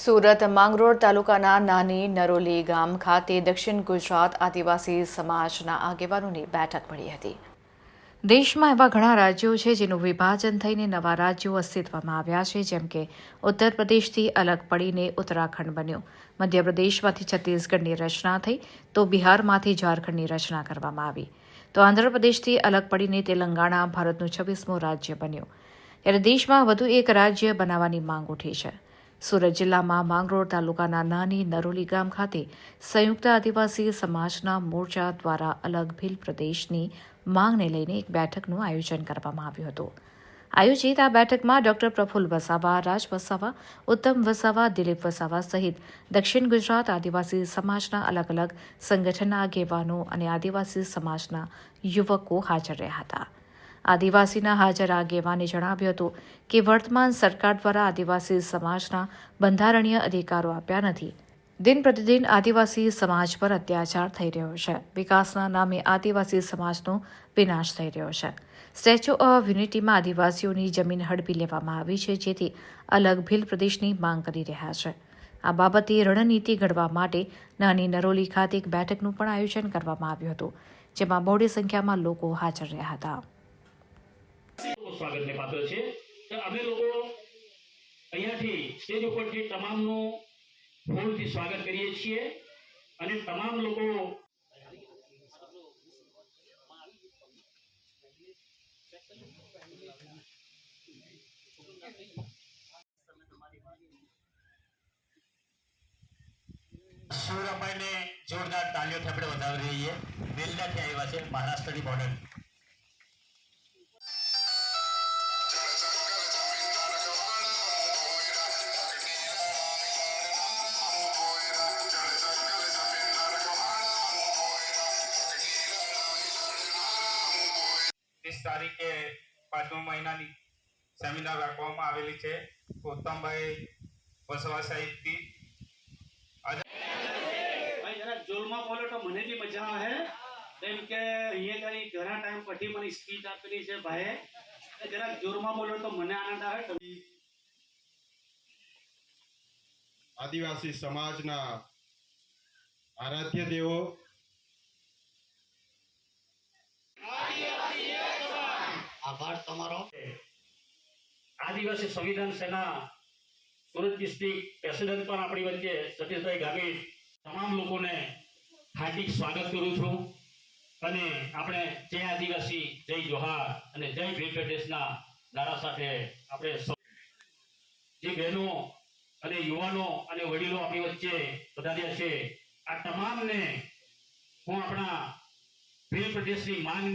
સુરત માંગરોળ તાલુકાના નાની નરોલી ગામ ખાતે દક્ષિણ ગુજરાત આદિવાસી સમાજના આગેવાનોની બેઠક મળી હતી. દેશમાં એવા ઘણા રાજ્યો છે જેનું વિભાજન થઈને નવા રાજ્યો અસ્તિત્વમાં આવ્યા છે, જેમ કે ઉત્તર પ્રદેશથી અલગ પડીને ઉત્તરાખંડ બન્યું. મધ્યપ્રદેશમાંથી છત્તીસગઢની રચના થઈ તો બિહારમાંથી ઝારખંડની રચના કરવામાં આવી. તો આંધ્રપ્રદેશથી અલગ પડીને તેલંગાણા ભારતનું છવ્વીસમું રાજ્ય બન્યું. ત્યારે દેશમાં વધુ એક રાજ્ય બનાવવાની માંગ ઉઠી છે. સુરત જિલ્લામાં માંગરોળ તાલુકાના નાની નરોલી ગામ ખાતે સંયુક્ત આદિવાસી સમાજના મોરચા દ્વારા અલગ ભીલ પ્રદેશની માંગને લઈને એક બેઠકનું આયોજન કરવામાં આવ્યું હતું. આયોજિત આ બેઠકમાં ડોક્ટર પ્રફુલ વસાવા, રાજ વસાવા, ઉત્તમ વસાવા, દિલીપ વસાવા સહિત દક્ષિણ ગુજરાત આદિવાસી સમાજના અલગ અલગ સંગઠનના આગેવાનો અને આદિવાસી સમાજના યુવકો હાજર રહ્યા હતા. આદિવાસીના હાજર આગેવાને જણાવ્યું હતું કે વર્તમાન સરકાર દ્વારા આદિવાસી સમાજના બંધારણીય અધિકારો આપ્યા નથી. દિન પ્રતિદિન આદિવાસી સમાજ પર અત્યાચાર થઈ રહ્યો છે. વિકાસના નામે આદિવાસી સમાજનો વિનાશ થઈ રહ્યો છે. સ્ટેચ્યુ ઓફ યુનિટીમાં આદિવાસીઓની જમીન હડપી લેવામાં આવી છે, જેથી અલગ ભીલ પ્રદેશની માંગ કરી રહ્યા છે. આ બાબતે રણનીતિ ઘડવા માટે નાની નરોલી ખાતે એક બેઠકનું પણ આયોજન કરવામાં આવ્યું હતું, જેમાં મોડી સંખ્યામાં લોકો હાજર રહ્યા હતા. સ્વાગતને પાત્ર છે. અમે લોકો અહીંયાથી સ્ટેજ ઉપરથી તમામનું ફૂલથી સ્વાગત કરીએ છીએ અને તમામ લોકો શિવરામાઈને જોરદાર તાલીઓથી આપણે વધાવી રહીએ વેલ્ડાથી આવ્યા છે મહારાષ્ટ્રની બોર્ડર સેમિનાર રાખવામાં આવેલી છે. ઉત્તમભાઈ વસવા સાહેબથી જોરમાં બોલો તો મને બી મજા આવે. કેમ કે અહીંયા કઈ ઘણા ટાઈમ પછી મને સ્પીચ આપેલી છે ભાઈ એટલે જોરમાં બોલો તો મને આનંદ આવે. આદિવાસી સમાજના આરાધ્ય દેવો. આભાર તમારો. આદિવાસી સંવિધાન સેના સુરત ડિસ્ટ્રિક્ટ પ્રેસિડેન્ટ પણ આપણી વચ્ચે સતીશભાઈ ગામિત તમામ લોકોને હાર્દિક સ્વાગત કરું છું. અને આપણે જય આદિવાસી, જય જોહાર અને જય ભીલ પ્રદેશના નારા સાથે આપણે જે બહેનો અને યુવાનો અને વડીલો આપણી વચ્ચે પધાર્યા છે, આ તમામને હું આપણા ભીલ પ્રદેશની માંગ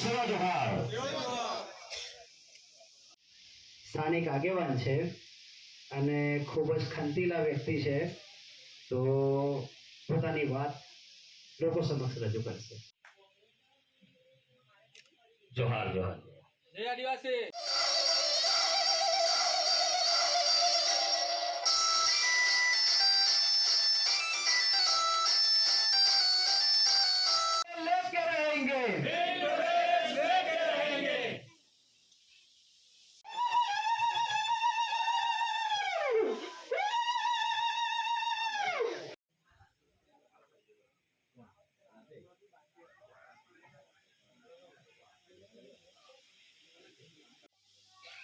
સેવા જોહાર સ્થાનિક આગેવાન છે અને ખૂબ જ ખંતીલા વ્યક્તિ છે. તો પોતાની વાત લોકો સમક્ષ રજૂ કરશે. જોહાર જોહાર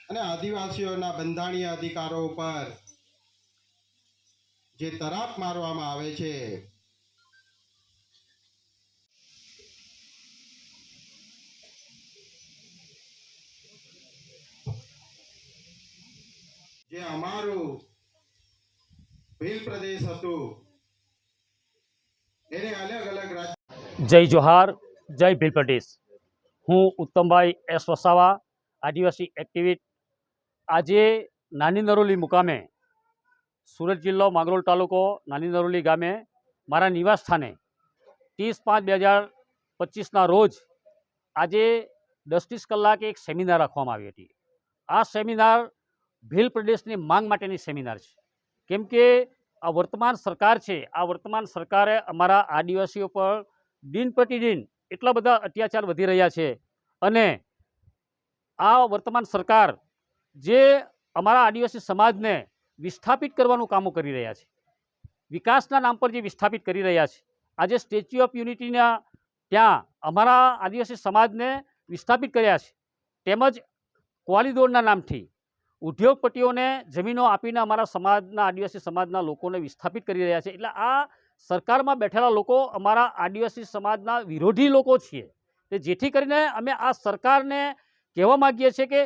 અને આદિવાસીઓના બંધારણીય અધિકારો ઉપર જે તરાપ મારવામાં આવે છે, જે અમારું ભીલ પ્રદેશ હતું, એને અલગ અલગ રાજ્ય જય જોહાર, જય ભીલ પ્રદેશ. હું ઉત્તમભાઈ એસ વસાવા આદિવાસી એક્ટિવિટ આજે નાની નરોલી મુકામે સુરત જિલ્લો માંગરોળ તાલુકો નાની નરોલી ગામે મારા નિવાસ સ્થાને ત્રીસ પાંચ બે હજાર પચીસના રોજ આજે દસ ત્રીસ કલાકે એક સેમિનાર રાખવામાં આવી હતી. આ સેમિનાર ભીલ પ્રદેશની માંગ માટેની સેમિનાર છે. કેમ કે આ વર્તમાન સરકાર છે, આ વર્તમાન સરકારે અમારા આદિવાસીઓ પર દિન પ્રતિદિન એટલા બધા અત્યાચાર વધી રહ્યા છે અને આ વર્તમાન સરકાર જે અમારા આદિવાસી સમાજને વિસ્થાપિત કરવાનું કામો કરી રહ્યા છે, વિકાસના નામ પર જે વિસ્થાપિત કરી રહ્યા છે, આજે સ્ટેચ્યુ ઓફ યુનિટીના ત્યાં અમારા આદિવાસી સમાજને વિસ્થાપિત કર્યા છે, તેમજ કોલિડોરના નામથી ઉદ્યોગપતિઓને જમીનો આપીને અમારા સમાજના આદિવાસી સમાજના લોકોને વિસ્થાપિત કરી રહ્યા છે. એટલે આ સરકારમાં બેઠેલા લોકો અમારા આદિવાસી સમાજના વિરોધી લોકો છીએ. જેથી કરીને અમે આ સરકારને કહેવા માગીએ છીએ કે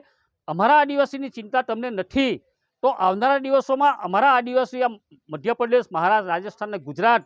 અમારા આદિવાસીની ચિંતા તમને નથી. તો આવનારા દિવસોમાં અમારા આદિવાસી મધ્યપ્રદેશ મહારાષ્ટ્ર રાજસ્થાન અને ગુજરાત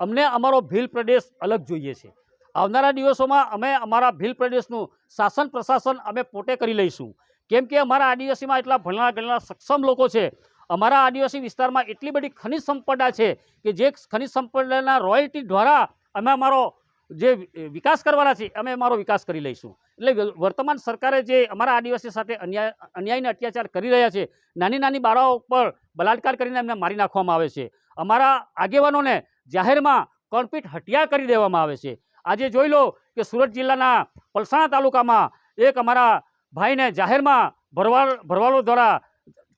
અમને અમારો ભીલ પ્રદેશ અલગ જોઈએ છે. આવનારા દિવસોમાં અમે અમારા ભીલ પ્રદેશનું શાસન પ્રશાસન અમે પોતે કરી લઈશું. કેમ કે અમારા આદિવાસીમાં એટલા ભણેલા ગણેલા સક્ષમ લોકો છે. અમારા આદિવાસી વિસ્તારમાં એટલી બધી ખનિજ સંપદા છે કે જે ખનિજ સંપદાના રોયલ્ટી દ્વારા અમે અમારો જે વિકાસ કરવાના છે, અમે અમારો વિકાસ કરી લઈશું. એટલે વર્તમાન સરકારે જે અમારા આદિવાસી સાથે અન્યાય, અન્યાયને અત્યાચાર કરી રહ્યા છે, નાની નાની બાળાઓ પર બલાત્કાર કરીને એમને મારી નાખવામાં આવે છે. અમારા આગેવાનોને જાહેરમાં કોર્પીટ હત્યા કરી દેવામાં આવે છે. આજે જોઈ લો કે સુરત જિલ્લાના પલસાણા તાલુકામાં એક અમારા ભાઈને જાહેરમાં ભરવાડ, ભરવાડો દ્વારા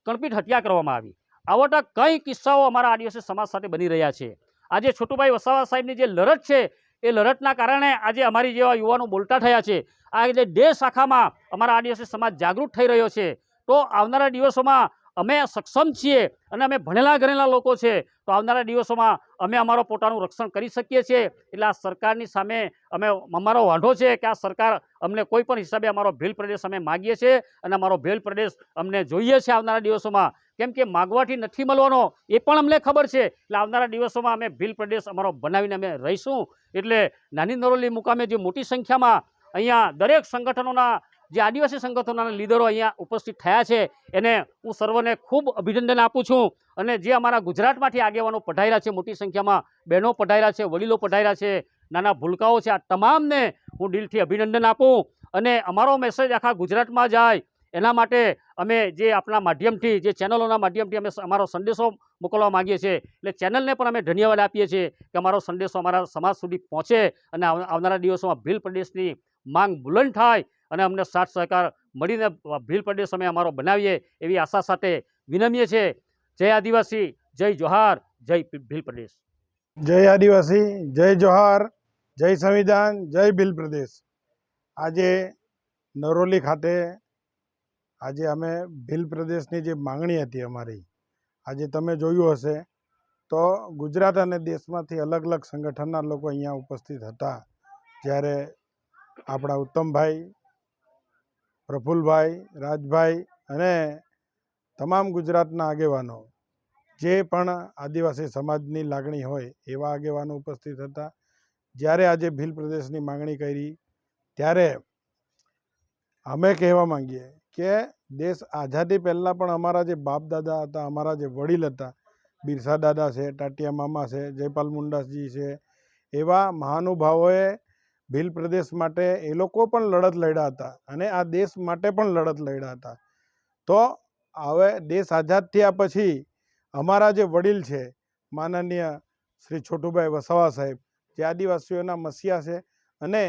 કણપીટ હત્યા કરવામાં આવી. આવટા કઈ કિસ્સાઓ અમારા આદિવાસી સમાજ સાથે બની રહ્યા છે. આજે છોટુભાઈ વસાવા સાહેબની જે લડત છે એ લડતના કારણે આજે અમારી જેવા યુવાનો બોલતા થયા છે. આ એટલે ડે શાખામાં અમારા આદિવાસી સમાજ જાગૃત થઈ રહ્યો છે. તો આવનારા દિવસોમાં અમે સક્ષમ છીએ અને અમે ભણેલા ગણેલા લોકો છે. તો આવનારા દિવસોમાં અમે અમારો પોતાનું રક્ષણ કરી શકીએ છીએ. એટલે આ સરકારની સામે અમે, અમારો વાંધો છે કે આ સરકાર અમને કોઈ પણ હિસાબે અમારો ભેલ પ્રદેશ અમે માગીએ છીએ અને અમારો ભેલ પ્રદેશ અમને જોઈએ છે આવનારા દિવસોમાં. કેમ કે માગવાથી નથી મળવાનો? એ પણ અમને ખબર છે. એટલે આવનારા દિવસોમાં અમે ભીલ પ્રદેશ અમારો બનાવીને અમે રહીશું. એટલે નાની નરોલી મુકામે જે મોટી સંખ્યામાં અહીંયા દરેક સંગઠનોના, જે આદિવાસી સંગઠનોના લીડરો અહીંયા ઉપસ્થિત થયા છે, એને હું સર્વને ખૂબ અભિનંદન આપું છું. અને જે અમારા ગુજરાતમાંથી આગેવાનો પઢાયેલા છે, મોટી સંખ્યામાં બહેનો પઢાયેલા છે, વડીલો પઢાયેલા છે, નાના ભૂલકાઓ છે, આ તમામને હું દિલથી અભિનંદન આપું. અને અમારો મેસેજ આખા ગુજરાતમાં જાય. એના માટે અમે જે આપણા માધ્યમથી, જે ચેનલોના માધ્યમથી અમે અમારો સંદેશો મોકલવા માગીએ છીએ. એટલે ચેનલને પણ અમે ધન્યવાદ આપીએ છીએ કે અમારો સંદેશો અમારા સમાજ સુધી પહોંચે અને આવનારા દિવસોમાં ભીલ પ્રદેશની માંગ બુલંદ થાય અને અમને સાથ સહકાર મળીને ભીલ પ્રદેશ અમે અમારો બનાવીએ એવી આશા સાથે વિનમીએ છીએ જય આદિવાસી, જય જોહાર, જય ભીલ પ્રદેશ. જય આદિવાસી, જય જોહાર, જય સંવિધાન, જય ભીલ પ્રદેશ. આજે નરોલી ખાતે આજે અમે ભીલ પ્રદેશની જે માંગણી હતી અમારી, આજે તમે જોયું હશે, તો ગુજરાત અને દેશમાંથી અલગ અલગ સંગઠનના લોકો અહીંયા ઉપસ્થિત હતા. જ્યારે આપણા ઉત્તમભાઈ, પ્રફુલભાઈ, રાજભાઈ અને તમામ ગુજરાતના આગેવાનો, જે પણ આદિવાસી સમાજની લાગણી હોય એવા આગેવાનો ઉપસ્થિત હતા. જ્યારે આજે ભીલ પ્રદેશની માંગણી કરી, ત્યારે અમે કહેવા માંગીએ કે દેશ આઝાદી પહેલાં પણ અમારા જે બાપ દાદા હતા, અમારા જે વડીલ હતા, બિરસા દાદા છે, ટાટિયા મામા છે, જયપાલ મુંડાસજી છે, એવા મહાનુભાવોએ ભીલ પ્રદેશ માટે એ લોકો પણ લડત લડ્યા હતા અને આ દેશ માટે પણ લડત લડ્યા હતા. તો હવે દેશ આઝાદ થયા પછી અમારા જે વડીલ છે, માનનીય શ્રી છોટુભાઈ વસાવા સાહેબ, જે આદિવાસીઓના મસીહા છે અને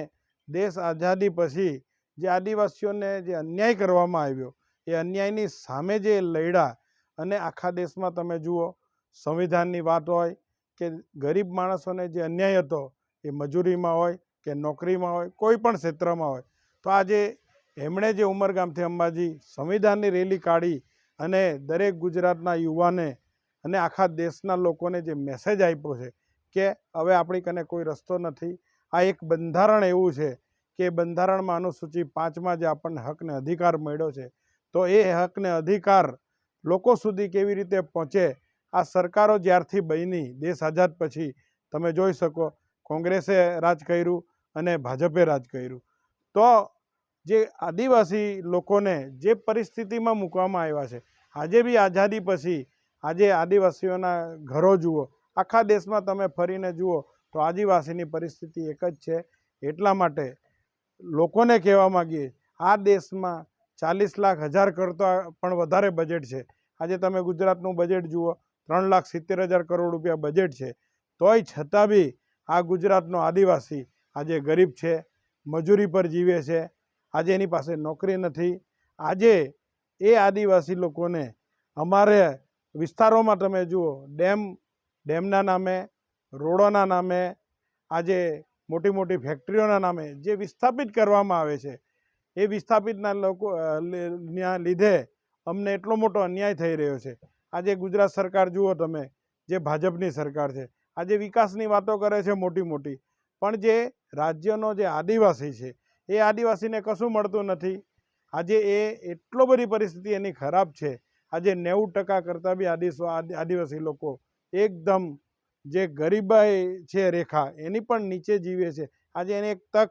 દેશ આઝાદી પછી જે આદિવાસીઓને જે અન્યાય કરવામાં આવ્યો, એ અન્યાયની સામે જે લડ્યા અને આખા દેશમાં તમે જુઓ, સંવિધાનની વાત હોય કે ગરીબ માણસોને જે અન્યાય હતો, એ મજૂરીમાં હોય કે નોકરીમાં હોય, કોઈ પણ ક્ષેત્રમાં હોય, તો આજે એમણે જે ઉમરગામથી અંબાજી સંવિધાનની રેલી કાઢી અને દરેક ગુજરાતના યુવાને અને આખા દેશના લોકોને જે મેસેજ આપ્યો છે કે હવે આપણી કને કોઈ રસ્તો નથી, આ એક બંધારણ એવું છે કે બંધારણમાં અનુસૂચિ પાંચમાં જે આપણને હકને અધિકાર મળ્યો છે, તો એ હકને અધિકાર લોકો સુધી કેવી રીતે પહોંચે, આ સરકારો જ્યારથી બની, દેશ આઝાદ પછી, તમે જોઈ શકો, કોંગ્રેસે રાજ કર્યું અને ભાજપે રાજ કર્યું. તો જે આદિવાસી લોકોને જે પરિસ્થિતિમાં મૂકવામાં આવ્યા છે, આજે બી આઝાદી પછી, આજે આદિવાસીઓના ઘરો જુઓ, આખા દેશમાં તમે ફરીને જુઓ, તો આદિવાસીની પરિસ્થિતિ એક જ છે, એટલા માટે લોકોને કહેવા માગીએ, આ દેશમાં ચાલીસ લાખ, હજાર કરતાં પણ વધારે બજેટ છે. આજે તમે ગુજરાતનું બજેટ જુઓ, ત્રણ લાખ સિત્તેર હજાર કરોડ રૂપિયા બજેટ છે. તોય છતાં બી આ ગુજરાતનો આદિવાસી આજે ગરીબ છે, મજૂરી પર જીવે છે, આજે એની પાસે નોકરી નથી. આજે એ આદિવાસી લોકોને અમારે વિસ્તારોમાં તમે જુઓ, ડેમ, ડેમના નામે, રોડોના નામે આજે મોટી મોટી ફેક્ટરીઓના નામે જે વિસ્થાપિત કરવામાં આવે છે, એ વિસ્થાપિતના લોકો ના લીધે અમને એટલો મોટો અન્યાય થઈ રહ્યો છે. આજે ગુજરાત સરકાર, જુઓ તમે, જે ભાજપની સરકાર છે, આજે વિકાસની વાતો કરે છે મોટી મોટી પણ જે રાજ્યનો જે આદિવાસી છે, એ આદિવાસીને કશું મળતું નથી. આજે એ એટલો બધી પરિસ્થિતિ એની ખરાબ છે. આજે નેવું ટકા કરતાં બી આદિવાસી લોકો એકદમ જે ગરીબાઈ છે રેખા, એની પણ નીચે જીવે છે. આજે એને એક તક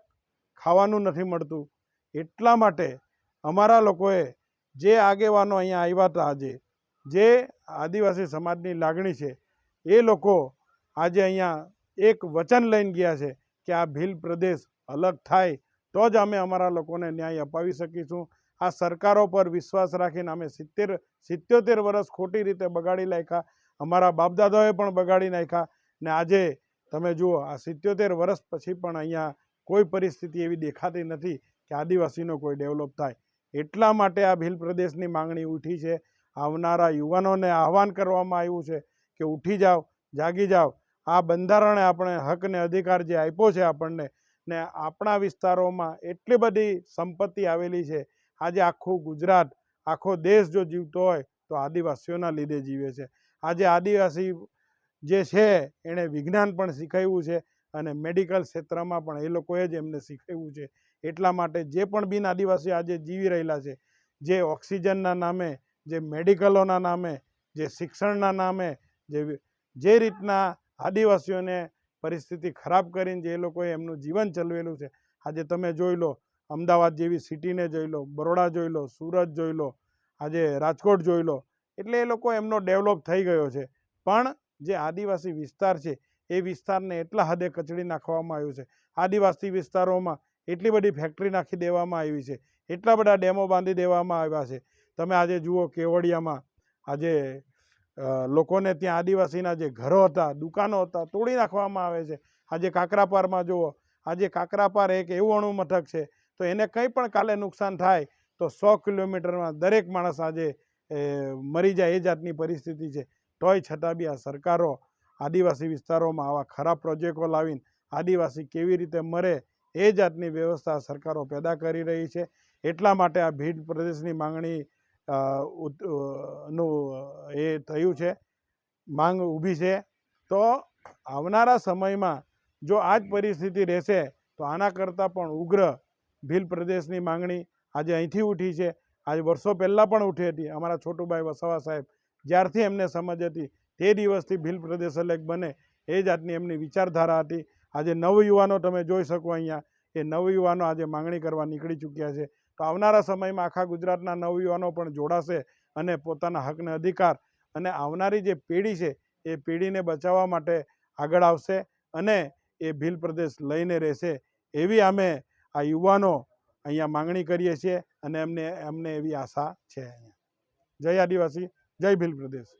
ખાવાનું નથી મળતું. એટલા માટે અમારા લોકોએ જે આગેવાનો અહીંયા આવ્યા હતા આજે, જે આદિવાસી સમાજની લાગણી છે, એ લોકો આજે અહીંયા એક વચન લઈને ગયા છે કે આ ભીલ પ્રદેશ અલગ થાય તો જ અમે અમારા લોકોને ન્યાય અપાવી શકીશું. આ સરકારો પર વિશ્વાસ રાખીને અમે સિત્તેર, સિત્યોતેર વર્ષ ખોટી રીતે બગાડી નાખ્યા. અમારા બાપદાદાઓએ પણ બગાડી નાખ્યા. ને આજે તમે જુઓ, આ સિત્યોતેર વર્ષ પછી પણ અહીંયા કોઈ પરિસ્થિતિ એવી દેખાતી નથી કે આદિવાસીનો કોઈ ડેવલપ થાય. એટલા માટે આ ભીલ પ્રદેશની માંગણી ઉઠી છે. આવનારા યુવાનોને આહવાન કરવામાં આવ્યું છે કે ઉઠી જાઓ, જાગી જાઓ. આ બંધારણે આપણે હક ને અધિકાર જે આપ્યો છે આપણને, ને આપણા વિસ્તારોમાં એટલી બધી સંપત્તિ આવેલી છે. આજે આખું ગુજરાત, આખો દેશ જો જીવતો હોય તો આદિવાસીઓના લીધે જીવે છે. આજે આદિવાસી જે છે, એણે વિજ્ઞાન પણ શીખવ્યું છે અને મેડિકલ ક્ષેત્રમાં પણ એ લોકોએ જ એમને શીખવ્યું છે. એટલા માટે જે પણ બિન આદિવાસી આજે જીવી રહેલા છે, જે ઓક્સિજનના નામે, જે મેડિકલોના નામે, જે શિક્ષણના નામે, જે જે રીતના આદિવાસીઓને પરિસ્થિતિ ખરાબ કરીને જે લોકોએ એમનું જીવન ચલવેલું છે. આજે તમે જોઈ લો, અમદાવાદ જેવી સિટીને જોઈ લો, બરોડા જોઈ લો, સુરત જોઈ લો, આજે રાજકોટ જોઈ લો એટલે એ લોકો એમનો ડેવલપ થઈ ગયો છે. પણ જે આદિવાસી વિસ્તાર છે, એ વિસ્તારને એટલા હદે કચડી નાખવામાં આવ્યું છે. આદિવાસી વિસ્તારોમાં એટલી બધી ફેક્ટરી નાખી દેવામાં આવી છે. એટલા બધા ડેમો બાંધી દેવામાં આવ્યા છે. તમે આજે જુઓ કેવડિયામાં આજે લોકોને ત્યાં આદિવાસીના જે ઘરો હતા, દુકાનો હતા, તોડી નાખવામાં આવે છે. આજે કાકરાપારમાં જુઓ, આજે કાકરાપાર એક એવું અણુ મથક છે, તો એને કંઈ પણ કાલે નુકસાન થાય, તો સો કિલોમીટરમાં દરેક માણસ આજે મરી જાય એ જાતની પરિસ્થિતિ છે. તોય છતાં બી આ સરકારો આદિવાસી વિસ્તારોમાં આવા ખરાબ પ્રોજેક્ટો લાવીને આદિવાસી કેવી રીતે મરે એ જાતની વ્યવસ્થા સરકારો પેદા કરી રહી છે. એટલા માટે આ ભીડ પ્રદેશની માંગણી નું, એ થયું છે. માંગ ઊભી છે. તો આવનારા સમયમાં જો આ જ પરિસ્થિતિ રહેશે, તો આના કરતાં પણ ઉગ્ર ભીલ પ્રદેશની માંગણી આજે અહીંથી ઉઠી છે. આજે વર્ષો પહેલાં પણ ઉઠી હતી, અમારા છોટુભાઈ વસાવા સાહેબ. જ્યારથી એમને સમજ હતી, તે દિવસથી ભીલ પ્રદેશ અલગ બને, એ જાતની એમની વિચારધારા હતી. આજે નવયુવાનો તમે જોઈ શકો અહીંયા, એ નવયુવાનો આજે માંગણી કરવા નીકળી ચૂક્યા છે. તો આવનારા સમયમાં આખા ગુજરાતના નવયુવાનો પણ જોડાશે અને પોતાના હકને અધિકાર અને આવનારી જે પેઢી છે, એ પેઢીને બચાવવા માટે આગળ આવશે અને એ ભીલ પ્રદેશ લઈને રહેશે. એવી અમે આ યુવાનો અહીંયા માંગણી કરીએ છીએ. અને એમને એમને એવી આશા છે અહીંયા. જય આદિવાસી જય ભીલ પ્રદેશ.